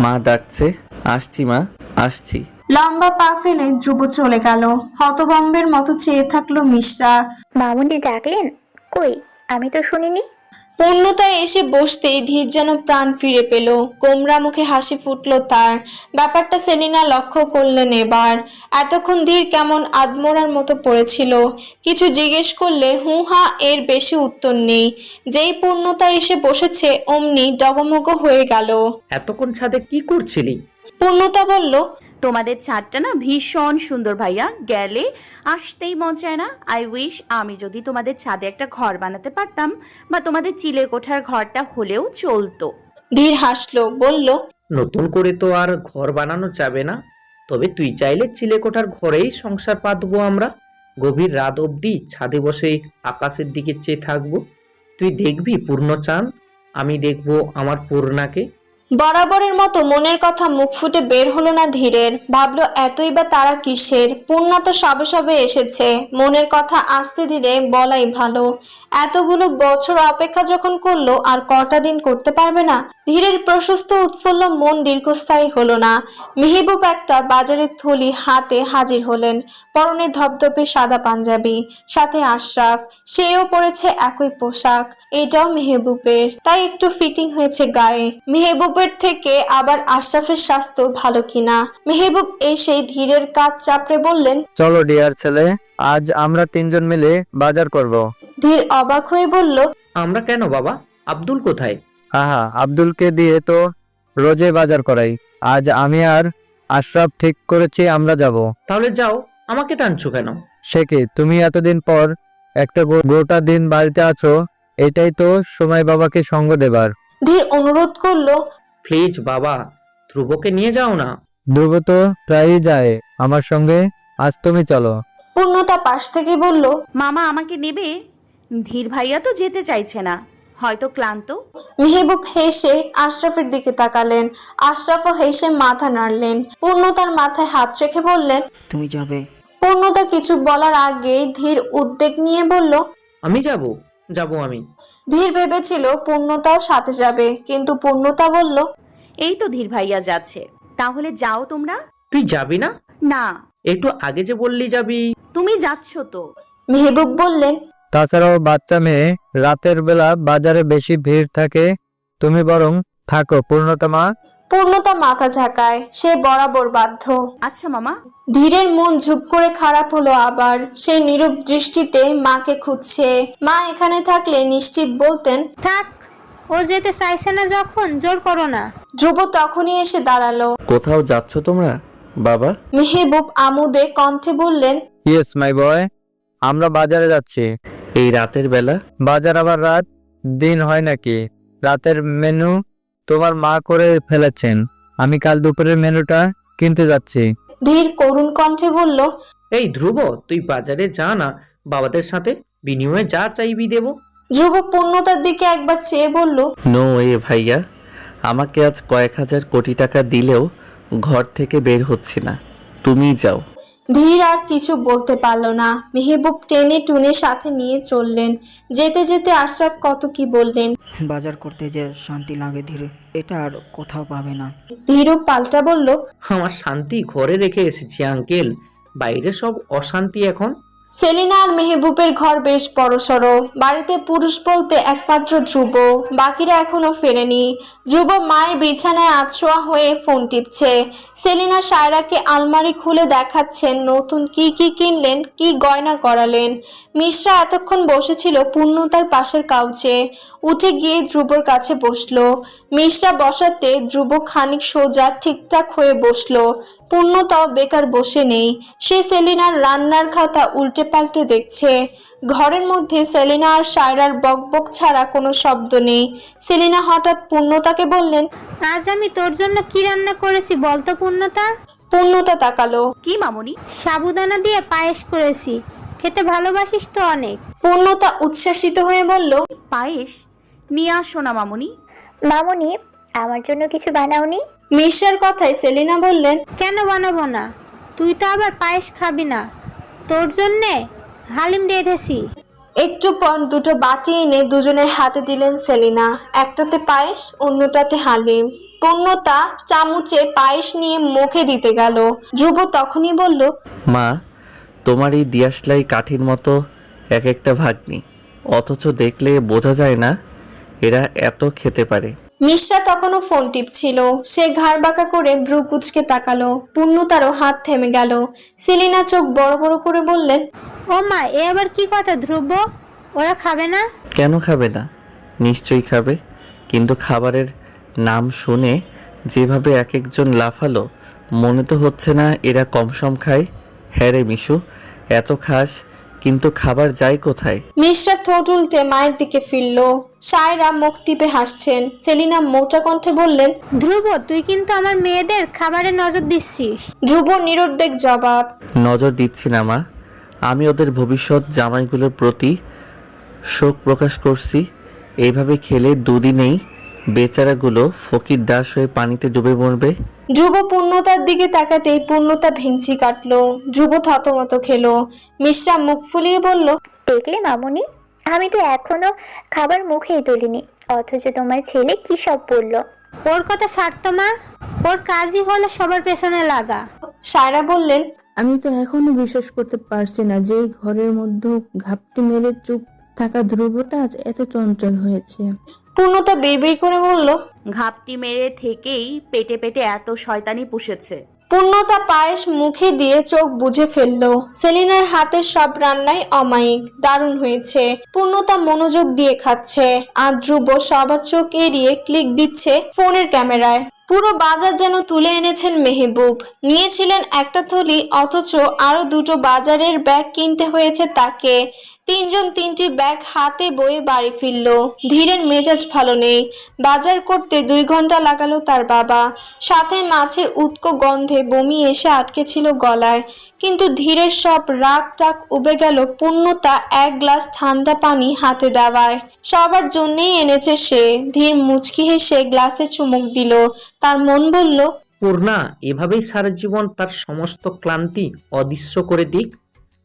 মা ডাকছে আসছি মা আসছি। লম্বা পা ফেলে ধ্রুব চলে গেল। হতবম্বের মতো চেয়ে থাকল মিশরা। মামুনি ডাকলেন কই আমি তো শুনিনি? পূর্ণতায় এসে বসতেই ধীর যেন প্রাণ ফিরে পেল। কোমরা মুখে হাসি ফুটলো তার। ব্যাপারটা সেলিনা লক্ষ্য করলেন এবার। এতক্ষণ ধীর কেমন আদমোড়ার মতো পড়েছিল। কিছু জিজ্ঞেস করলে হু হা এর বেশি উত্তর নেই। যেই পূর্ণতা এসে বসেছে অমনি ডগমগ হয়ে গেল। এতক্ষণ ছাদে কি করছিলি? পূর্ণতা বলল তোমাদের ছাদটা না ভীষণ সুন্দর ভাইয়া। গেলে আসতেই মন চায় না। আই উইশ আমি যদি তোমাদের ছাদে একটা ঘর বানাতে পারতাম বা তোমাদের চিলে কোঠার ঘরটা হলেও চলতো। ধীর হাসলো বলল নতুন করে তো আর ঘর বানানো যাবে না। তবে তুই চাইলে চিলেকোঠার ঘরেই সংসার পাতবো আমরা। গভীর রাত অবধি ছাদে বসে আকাশের দিকে চেয়ে থাকব। তুই দেখবি পূর্ণ চাঁদ। আমি দেখব আমার পূর্ণাকে। বরাবরের মতো মনের কথা মুখ ফুটে বের হলো না ধীরের। ভাবলো, এতই বা তারা কিসের? পূর্ণা তো সবে সবে এসেছে। মনের কথা আসতে ধীরে বলাই ভালো। এতগুলো বছর অপেক্ষা যখন করল, আর কটা দিন করতে পারবে না? ধীরের প্রশস্ত উৎফুল্ল মন দীর্ঘস্থায়ী হলো না। মেহবুব একটা বাজারের থলি হাতে হাজির হলেন। পরনে ধপধপে সাদা পাঞ্জাবি, সাথে আশরাফ। সেও পরেছে একই পোশাক। এটাও মেহবুবের। তাই একটু ফিটিং হয়েছে গায়ে। মেহবুবের থেকে আবার আশরাফের স্বাস্থ্য ভালো কিনা? মেহবুব এসে ধীরের কাজ চাপড়ে বললেন চলো ডিয়ার ছেলে আজ আমরা তিনজন মিলে বাজার করব। ধীর অবাক হয়ে বলল আমরা কেন বাবা? আব্দুল কোথায়? আহা আব্দুলকে দিয়ে তো রোজে বাজার করাই। আজ আমি আর আশরাফ ঠিক করেছি আমরা যাব। তাহলে যাও আমাকে টানছো কেন? সে কি তুমি এতদিন পর একটা গো- গোটা দিন বাড়িতে আছো এটাই তো সময় বাবাকে সঙ্গ দেবার। ধীর অনুরোধ করল প্লিজ বাবা ধ্রুবকে নিয়ে যাও না। ধ্রুব তো প্রায়ই যায় আমার সঙ্গে আজ তুমি চলো। পূর্ণতা পাশ থেকে বলল মামা আমাকে নেবে? ধীর ভাইয়া তো যেতে চাইছে না হয়তো ক্লান্ত। মেহবুব হেসে আশরাফের দিকে তাকালেন আশরাফও হেসে মাথা নাড়লেন। পূর্ণতার মাথায় হাত রেখে বললেন তুমি যাবে। পূর্ণতা কিছু বলার আগেই ধীর উদ্বেগ নিয়ে বলল আমি যাব যাব আমি। ধীর ভেবেছিল পূর্ণতাও সাথে যাবে কিন্তু পূর্ণতা বলল এই তো ধীর ভাইয়া যাচ্ছে। তাহলে যাও তোমরা। তুই যাবি না? না। একটু আগে যে বললি যাবি। তুমি যাচ্ছ তো। মেহবুব বললেন তাছাড়াও বাচ্চা মেয়ে রাতের বেলা বাজারে বেশি ভিড় থাকে। তুমি বরং থাকো পূর্ণতমা পূর্ণতা মাথা ঝাঁকায় সে বরাবর বাধ্য। আচ্ছা মামা। ধীরের মন ঝুপ করে খারাপ হলো আবার সে নীরব দৃষ্টিতে মাকে খুঁজছে। মা এখানে থাকলে নিশ্চিত বলতেন থাক ও যেতে চাইছে না যখন জোর করো না। ধ্রুব তখনই এসে দাঁড়াল। কোথাও যাচ্ছ তোমরা বাবা? মেহবুব আমুদে কণ্ঠে বললেন ইয়েস মাই বয় আমরা বাজারে যাচ্ছি। এই রাতের বেলা? বাজার আবার রাত? দিন হয় নাকি? রাতের মেনু তোমার মা করে ফেলেছেন। আমি কাল দুপুরের মেনুটা কিনতে যাচ্ছি। ধীর করুণ কণ্ঠে বলল এই ধ্রুব তুই বাজারে যা না বাবাদের সাথে বিনিময়ে যা চাইবি দেবো। ধ্রুব পূর্ণতার দিকে একবার চেয়ে বলল নো এ ভাইয়া আমাকে আজ কয়েক হাজার কোটি টাকা দিলেও ঘর থেকে বের হচ্ছি না। তুমি যাও। ধীর আর কিছু বলতে পারল না। মেহবুব টেনে টুনে সাথে নিয়ে চললেন। যেতে যেতে আশরাফ কত কি বললেন। বাজার করতে যে শান্তি লাগে ধীরে এটা আর কোথাও পাবে না। ধীরও পাল্টা বলল আমার শান্তি ঘরে রেখে এসেছি আঙ্কেল। বাইরে সব অশান্তি এখন। সেলিনা আর মেহবুবের ঘর বেশ বড়সড় বাড়িতে পুরুষ বলতে একমাত্র ধ্রুব। বাকিরা এখনও ফেরেনি। ধ্রুব মায়ের বিছানায় আছোয়া হয়ে ফোন টিপছে। সেলিনা সায়রাকে আলমারি খুলে দেখাচ্ছেন নতুন কি কি কিনলেন, কি গয়না করালেন। মিশ্রা এতক্ষণ বসেছিল পূর্ণতার পাশের কাউচে। উঠে গিয়ে ধ্রুবর কাছে বসল। মিশ্রা বসাতে ধ্রুব খানিক সোজা ঠিকঠাক হয়ে বসল। পূর্ণতাও বেকার বসে নেই। সে সেলিনার রান্নার খাতা উল্টে পাল্টে দেখছে। ঘরের মধ্যে সেলিনা আর সায়রার বকবক ছাড়া কোনো শব্দ নেই। সেলিনা হঠাৎ পূর্ণতাকে বললেন আজ আমি তোর জন্য কি রান্না করেছি বলতো পূর্ণতা। পূর্ণতা তাকালো। কি মামুনি? সাবুদানা দিয়ে পায়েস করেছি। খেতে ভালোবাসিস তো অনেক। পূর্ণতা উচ্ছ্বাসিত হয়ে বলল পায়েস? নিয়ে আসো না মামুনি। মামুনি আমার জন্য কিছু বানাওনি? মিশ্রার কথায় সেলিনা বললেন কেন বানাবো না? তুই তো আবার পায়েস খাবি না। তোর জন্যে হালিম রেঁধেছি একটু পর দুটো বাটি এনে দুজনের হাতে দিলেন সেলিনা। একটাতে পায়েস অন্যটাতে হালিম। পূর্ণতা চামচে পায়েস নিয়ে মুখে দিতে গেল। ধ্রুব তখনই বলল মা তোমার এই দিয়াশলাই কাঠির মতো এক একটা ভাগ্নি। অথচ দেখলে বোঝা যায় না এরা এত খেতে পারে। মিশ্রা তখনও ফোন টিপছিল। সে ঘাড় বাঁকা করে ভ্রু কুচকে তাকালো পূর্ণতারও হাত থেমে গেল। সেলিনা চোখ বড় বড় করে বললেন ও মা এ আবার কি কথা ধ্রুব? ওরা খাবে না? কেন খাবে না? নিশ্চয়ই খাবে। কিন্তু খাবারের নাম শুনে যেভাবে এক একজন লাফালো মনে তো হচ্ছে না এরা কম সম খায়। হ্যাঁ রে মিশু এত খাস কিন্তু খাবার যায় কোথায়? মিশ্রা ঠোঁট উল্টে মায়ের দিকে ফিরল। সায়রা মুখ টিপে হাসছেন। সেলিনা মোটা কণ্ঠে বললেন ধ্রুব তুই কিন্তু আমার মেয়েদের খাবারে নজর দিচ্ছিস। ধ্রুব নিরুদ্বেগ জবাব নজর দিচ্ছি না মা। আমি ওদের ভবিষ্যৎ জামাইগুলোর প্রতি শোক প্রকাশ করছি। এইভাবে খেলে দুদিনেই বেচারাগুলো ফকির দাস হয়ে পানিতে ডুবে মরবে। ধ্রুব পূর্ণতার দিকে তাকাতেই পূর্ণতা ভেঙচি কাটলো। ধ্রুব থতমত খেলো। মিশ্রা মুখ ফুলিয়ে বলল দেখলে মামুনি আমি তো এখনও খাবার মুখেই তুলিনি অথচ তোমার ছেলে কি সব বলল? ওর কথা ছাড়তো মা ওর কাজই হলো সবার পেছনে লাগা। সায়রা বললেন আমি তো এখনও বিশ্বাস করতে পারছি না যে এই ঘরের মধ্যে ঘাপটি মেরে চুপ থাকা ধ্রুবটা আজ এত চঞ্চল হয়েছে। পূর্ণতা বিড়বিড় করে বলল ঘাপটি মেরে থেকেই পেটে পেটে এত শয়তানি পুষেছে। পূর্ণতা পায়েস মুখে দিয়ে চোখ বুঝে ফেলল। সেলিনার হাতের সব রান্নাই অমায়িক দারুণ হয়েছে। পূর্ণতা মনোযোগ দিয়ে খাচ্ছে। আর ধ্রুব সবার চোখ এড়িয়ে ক্লিক দিচ্ছে ফোনের ক্যামেরায়। পুরো বাজার যেন তুলে এনেছেন মেহবুব। নিয়েছিলেন একটা থলি অথচ আরও দুটো বাজারের ব্যাগ কিনতে হয়েছে তাকে। তিনজন তিনটি ব্যাগ হাতে বয়ে বাড়ি ফিরল। ধীরের মেজাজ ভালো নেই। বাজার করতে দুই ঘণ্টা লাগালো তার বাবা। সাথে মাছের উৎকো গন্ধে বমি এসে আটকে ছিল গলায়। কিন্তু ধীরের সব রাগ টাক উবে গেল পূর্ণতা এক গ্লাস ঠান্ডা পানি হাতে দেওয়ায়। সবার জন্যেই এনেছে সে। ধীর মুচকি হেসে গ্লাসে চুমুক দিল। তার মন বলল, পূর্ণা, এভাবেই সারা জীবন তার সমস্ত ক্লান্তি অদৃশ্য করে দিক।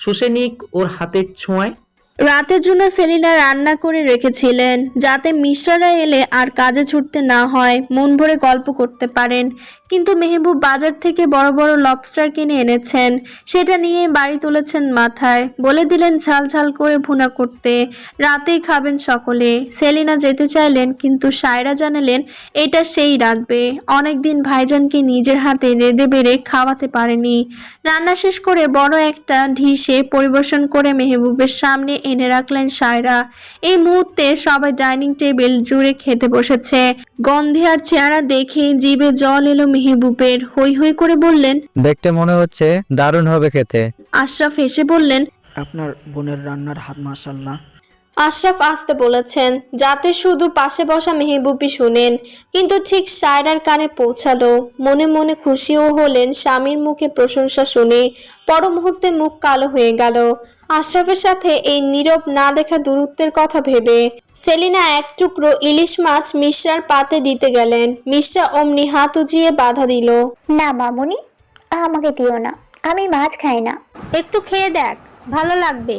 শুষে নিক ওর হাতের ছোঁয়ায়। রাতের জন্য সেলিনা রান্না করে রেখেছিলেন, যাতে মিশ্রারা এলে আর কাজে ছুটতে না হয়, মন ভরে গল্প করতে পারেন। কিন্তু মেহবুব বাজার থেকে বড় বড় লবস্টার কিনে এনেছেন। সেটা নিয়ে বাড়ি তুলেছেন মাথায়। বলে দিলেন, ঝাল ঝাল করে ভুনা করতে। রাতেই খাবেন সকলে। সেলিনা যেতে চাইলেন, কিন্তু সায়রা জানালেন, এটা সেই রাখবে অনেকদিন ভাইজানকে নিজের হাতে রেঁধে বেড়ে খাওয়াতে পারেনি। রান্না শেষ করে বড় একটা ঢিসে পরিবেশন করে মেহবুবের সামনে এনে রাখলেন সায়রা। এই মুহূর্তে সবাই ডাইনিং টেবিল জুড়ে খেতে বসেছে। গন্ধে আর চেহারা দেখে জিভে জল এলো মেহবুবের হই হই করে বললেন দেখতে মনে হচ্ছে দারুণ হবে খেতে। আশরাফ এসে বললেন আপনার বোনের রান্নার হাত মাসাল্লাহ আশরাফ আসতে বলেছেন যাতে শুধু পাশে বসা মেহবুবই শুনেন। কিন্তু ঠিক সায়রার কানে পৌঁছালো। মনে মনে খুশিও হলেন স্বামীর মুখে প্রশংসা শুনে। পর মুহূর্তে মুখ কালো হয়ে গেল। আশরাফের সাথে এই নীরব না দেখা দূরত্বের কথা ভেবে সেলিনা এক টুকরো ইলিশ মাছ মিশ্রার পাতে দিতে গেলেন। মিশ্রা অমনি হাত উজিয়ে বাধা দিল। না মামুনি আমাকে দিও না। আমি মাছ খাই না। একটু খেয়ে দেখ ভালো লাগবে।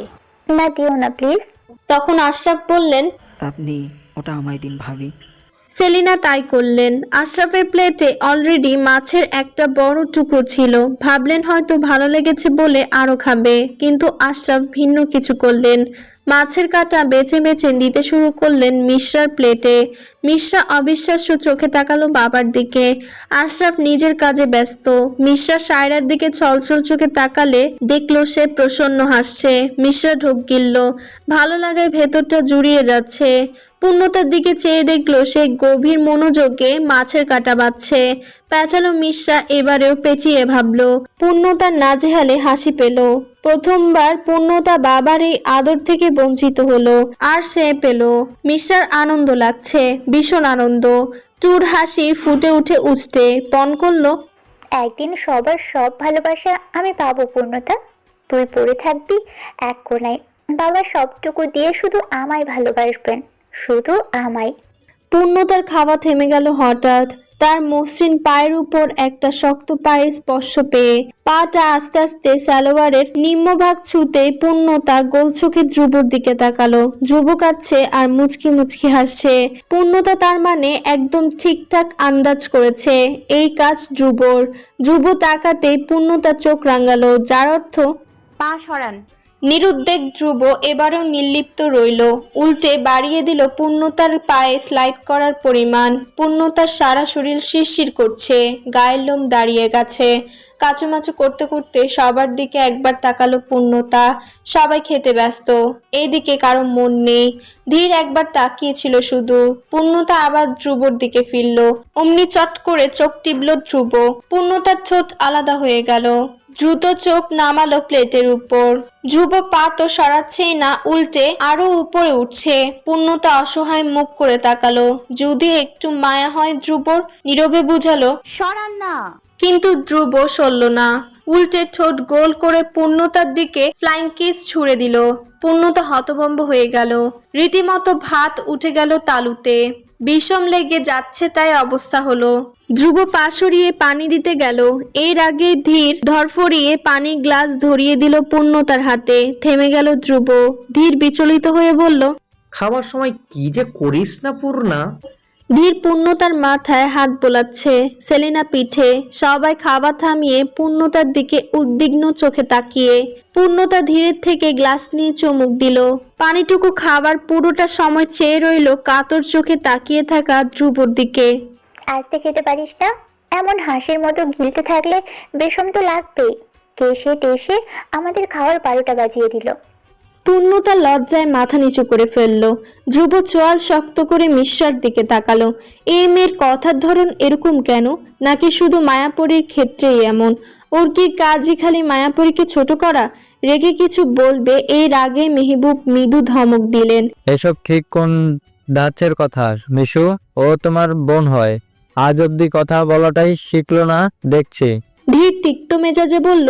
না দিও না প্লিজ। তখন আশরাফ বললেন আপনি ওটা আমায় দিন ভাবি। সেলিনা তাই করলেন। আশরাফের প্লেটে অলরেডি মাছের একটা বড় টুকরো ছিল। ভাবলেন হয়তো ভালো লেগেছে বলে আরও খাবে। কিন্তু আশরাফ ভিন্ন কিছু করলেন। মাছের কাঁটা বেছে বেছে দিতে শুরু করলেন মিশ্রার প্লেটে। মিশ্রা অবিশ্বাস্য চোখে তাকালো বাবার দিকে। আশরাফ নিজের কাজে ব্যস্ত। মিশ্রা সায়রার দিকে ছলছল চোখে তাকালে দেখল সে প্রসন্ন হাসছে। মিশ্রা ঢোক গিলল। ভালো লাগায় ভেতরটা জুড়িয়ে যাচ্ছে। পূর্ণতার দিকে চেয়ে দেখল সে গভীর মনোযোগে মাছের কাটা বাচ্ছে প্যাচালো মিশ্রা এবারেও পেঁচিয়ে ভাবলো পূর্ণতার নাজেহালে হাসি পেল। প্রথমবার পূর্ণতা বাবার এই আদর থেকে বঞ্চিত হলো আর সে পেল। মিশ্রার আনন্দ লাগছে ভীষণ আনন্দ। চুর হাসি ফুটে উঠে উঠতে পণ করল একদিন সবার সব ভালোবাসা আমি পাবো পূর্ণতা। তুই পড়ে থাকবি এক কোনায় বাবা সবটুকু দিয়ে শুধু আমায় ভালোবাসবেন শুধু আমায়। পূর্ণতার খাওয়া থেমে গেল হঠাৎ। তার মসৃণ পায়ের উপর একটা শক্ত পায়ের স্পর্শ পেয়ে পাটা আস্তে আস্তে সালোয়ারের নিম্নভাগ ছুতে পূর্ণতা গোলচোখে ধ্রুবর দিকে তাকালো। ধ্রুব কাচ্ছে আর মুচকি মুচকি হাসছে। পূর্ণতা তার মানে একদম ঠিকঠাক আন্দাজ করেছে। এই কাজ ধ্রুবর। ধ্রুব তাকাতেই পূর্ণতা চোখ রাঙালো, যার অর্থ, পা সরান। নিরুদ্বেগ ধ্রুব, এবারও নির্লিপ্ত রইল। উল্টে বাড়িয়ে দিল পূর্ণতার পায়ে স্লাইড করার পরিমাণ। পূর্ণতার সারা শরীর শিরশির করছে। গায়ের লোম দাঁড়িয়ে গেছে। কাচুমাচু করতে করতে সবার দিকে একবার তাকালো পূর্ণতা। সবাই খেতে ব্যস্ত। এইদিকে কারও মন নেই। ধীর একবার তাকিয়েছিল শুধু। পূর্ণতা আবার ধ্রুবর দিকে ফিরল। অমনি চট করে চোখ টিপল ধ্রুব। পূর্ণতার ঠোঁট আলাদা হয়ে গেল। দ্রুত চোখ নামালো প্লেটের উপর। ধ্রুব পা তো সরাচ্ছেই না উল্টে আরও উপরে উঠছে। পূর্ণতা অসহায় মুখ করে তাকালো। যদি একটু মায়া হয় ধ্রুবর নীরবে বুঝালো সরান না। কিন্তু ধ্রুব সরল না। উল্টে ঠোঁট গোল করে পূর্ণতার দিকে ফ্লাইং কিস ছুড়ে দিল। পূর্ণতা হতভম্ব হয়ে গেল। রীতিমতো ভাত উঠে গেল তালুতে। বিষম লেগে যাচ্ছে তাই অবস্থা হলো। ধ্রুব পা সরিয়ে পানি দিতে গেল। এর আগে ধীর ধরফরিয়ে পানি গ্লাস ধরিয়ে দিল পূর্ণতার হাতে। থেমে গেল ধ্রুব। ধীর বিচলিত হয়ে বলল, খাওয়ার সময় কি যে করিস না, পূর্ণা? ধীর পূর্ণতার মাথায় হাত বোলাচ্ছে। সেলিনা পিঠে সবাই খাবার থামিয়ে পূর্ণতার দিকে উদ্বিগ্ন চোখে তাকিয়ে পূর্ণতা ধীরের থেকে গ্লাস নিয়ে চমুক দিল। পানিটুকু খাবার পুরোটা সময় চেয়ে রইল কাতর চোখে তাকিয়ে থাকা ধ্রুবর দিকে। আস্তে খেতে পারিস না? এমন হাসির মতো গিলতে থাকলে বিষম তো লাগবেই। কেসে টেসে আমাদের খাওয়ার বারোটা বাজিয়ে দিল। পূর্ণতা লজ্জায় মাথা নিচু করে ফেলল। ধ্রুব চোয়াল শক্ত করে মিশ্রার দিকে তাকালো। এই মেয়ের কথার ধরন এরকম কেন? নাকি শুধু মায়াপুরীর ক্ষেত্রেই এমন? ওর কি কাজই খালি মায়াপরীকে ছোট করা? রেগে কিছু বলবে এর আগে মেহবুব মৃদু ধমক দিলেন। এসব ঠিক কোন দাচ্ছের কথা মিশু? ও তোমার বোন হয়। আজ অব্দি কথা বলাটাই শিখলো না দেখছি। ধীর তিক্ত মেজাজে বলল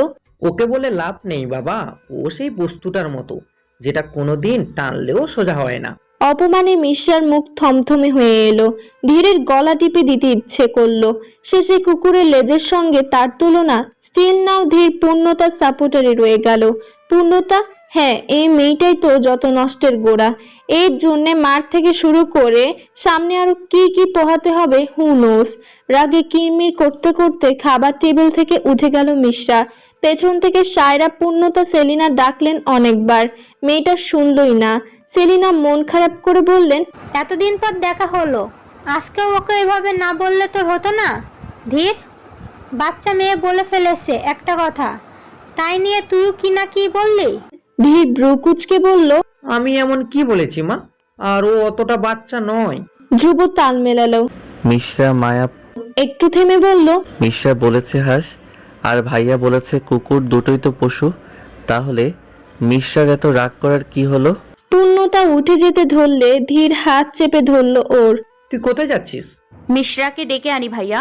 ওকে বলে লাভ নেই বাবা ও সেই বস্তুটার মতো। যেটা কোনোদিন টানলেও সোজা হয় না। অপমানে মিশ্রার মুখ থমথমে হয়ে এলো। ধীরের গলা টিপে দিতে ইচ্ছে করল। শেষে কুকুরের লেজের সঙ্গে তার তুলনা স্টিল নাও ধীর পূর্ণতার সাপোর্টারে রয়ে গেল। পূর্ণতা? হ্যাঁ এই মেয়েটাই তো যত নষ্টের গোড়া। এর জন্যে মার থেকে শুরু করে সামনে আরও কি কি পোহাতে হবে হু নোস রাগে কিরমির করতে করতে খাবার টেবিল থেকে উঠে গেল মিশ্রা পেছন থেকে সায়রা পূর্ণতা সেলিনা ডাকলেন অনেকবার। মেয়েটা শুনলই না। সেলিনা মন খারাপ করে বললেন এতদিন পর দেখা হলো। আজকে ওকে এভাবে না বললে তোর হতো না? ধীর বাচ্চা মেয়ে বলে ফেলেছে একটা কথা। তাই নিয়ে তুই কি না কি বললি? ধীর ব্রুকুচকে বলল আমি এমন কি বলেছি মা? আর ও অতটা বাচ্চা নয়। ধ্রুব তাল মেলালো। মিশ্রা মায়া। একটু থেমে বলল মিশ্রা বলেছে হাঁস আর ভাইয়া বলেছে কুকুর দুটোই তো পশু। তাহলে মিশ্রার এত রাগ করার কি হলো? পূর্ণতা উঠে যেতে ধরলে ধীর হাত চেপে ধরল ওর। তুই কোথায় যাচ্ছিস? মিশ্রাকে ডেকে আনি ভাইয়া।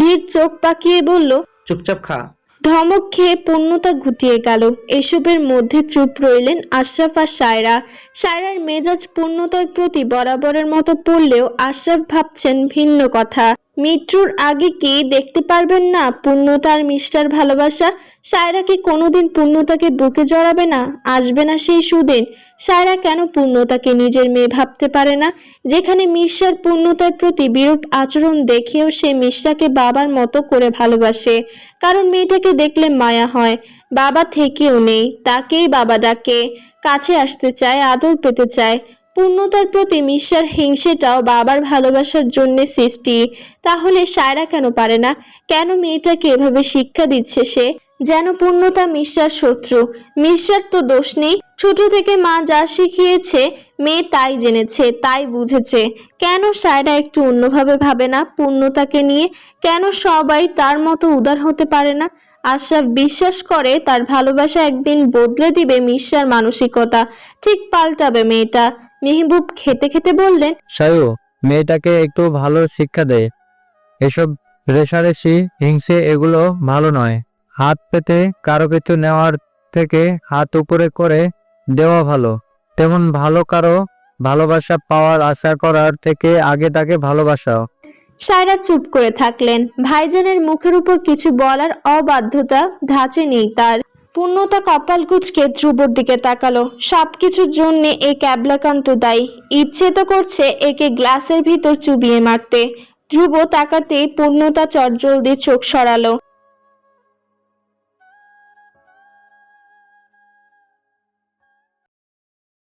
ধীর চোখ পাকিয়ে বলল চুপচাপ খা। ধমক খেয়ে পূর্ণতা ঘুটিয়ে গেল। এসবের মধ্যে চুপ রইলেন আশরাফ আর সায়রা। সায়রার মেজাজ পূর্ণতার প্রতি বরাবরের মতো পড়লেও আশরাফ ভাবছেন ভিন্ন কথা। মৃত্যুর আগে কি দেখতে পারবেন না? পূর্ণতা আর মিষ্টার ভালোবাসা? সায়রা কি কোনোদিন পূর্ণতাকে বুকে জড়াবে না? আসবে না সেই সুদিন। সায়রা কেন পূর্ণতাকে নিজের মেয়ে ভাবতে পারে না? যেখানে মিশ্রার পূর্ণতার প্রতি বিরূপ আচরণ দেখেও সে মিশ্রাকে বাবার মতো করে ভালোবাসে। কারণ মেয়েটাকে দেখলে মায়া হয়। বাবা থেকেও নেই। তাকেই বাবা ডাকে। কাছে আসতে চায়, আদর পেতে চায়। পূর্ণতার প্রতি মিশ্রার হিংসেটাও বাবার ভালোবাসার জন্য সৃষ্টি। তাহলে সায়রা কেন পারে না? কেন মেয়েটাকে এভাবে শিক্ষা দিচ্ছে সে? যেন পূর্ণতা মিশ্রার শত্রু। মিশ্রার তো দোষ নেই। ছোট থেকে মা যা শিখিয়েছে, মেয়ে তাই জেনেছে, তাই বুঝেছে। কেন সায়রা একটু অন্যভাবে ভাবে না পূর্ণতাকে নিয়ে? কেন সবাই তার মতো উদার হতে পারে না? আশরাফ বিশ্বাস করে তার ভালোবাসা একদিন বদলে দিবে মিশ্রার মানসিকতা। ঠিক পাল্টাবে মেয়েটা। মেহবুব খেতে খেতে বললেন, সায়ু, মেয়েটাকে একটু ভালো শিক্ষা দে। এসব রেশারেশি, হিংসে এগুলো ভালো নয়। হাত পেতে কারও কিছু নেওয়ার থেকে হাত উপরে করে দেওয়া ভালো। তেমন ভালো কারও ভালোবাসা পাওয়ার আশা করার থেকে আগে তাকে ভালোবাসাও। সায়রা চুপ করে থাকলেন। ভাইজানের মুখের উপর কিছু বলার অবাধ্যতা ধাঁচে নেই তার। পূর্ণতা কপাল কুচকে ধ্রুবর দিকে তাকালো। সব কিছুর জন্য এ ক্যাবলাকান্ত দায়ী। ইচ্ছে তো করছে একে গ্লাসের ভিতর চুবিয়ে মারতে। ধ্রুব তাকাতে পূর্ণতা চটজলদি চোখ সরালো।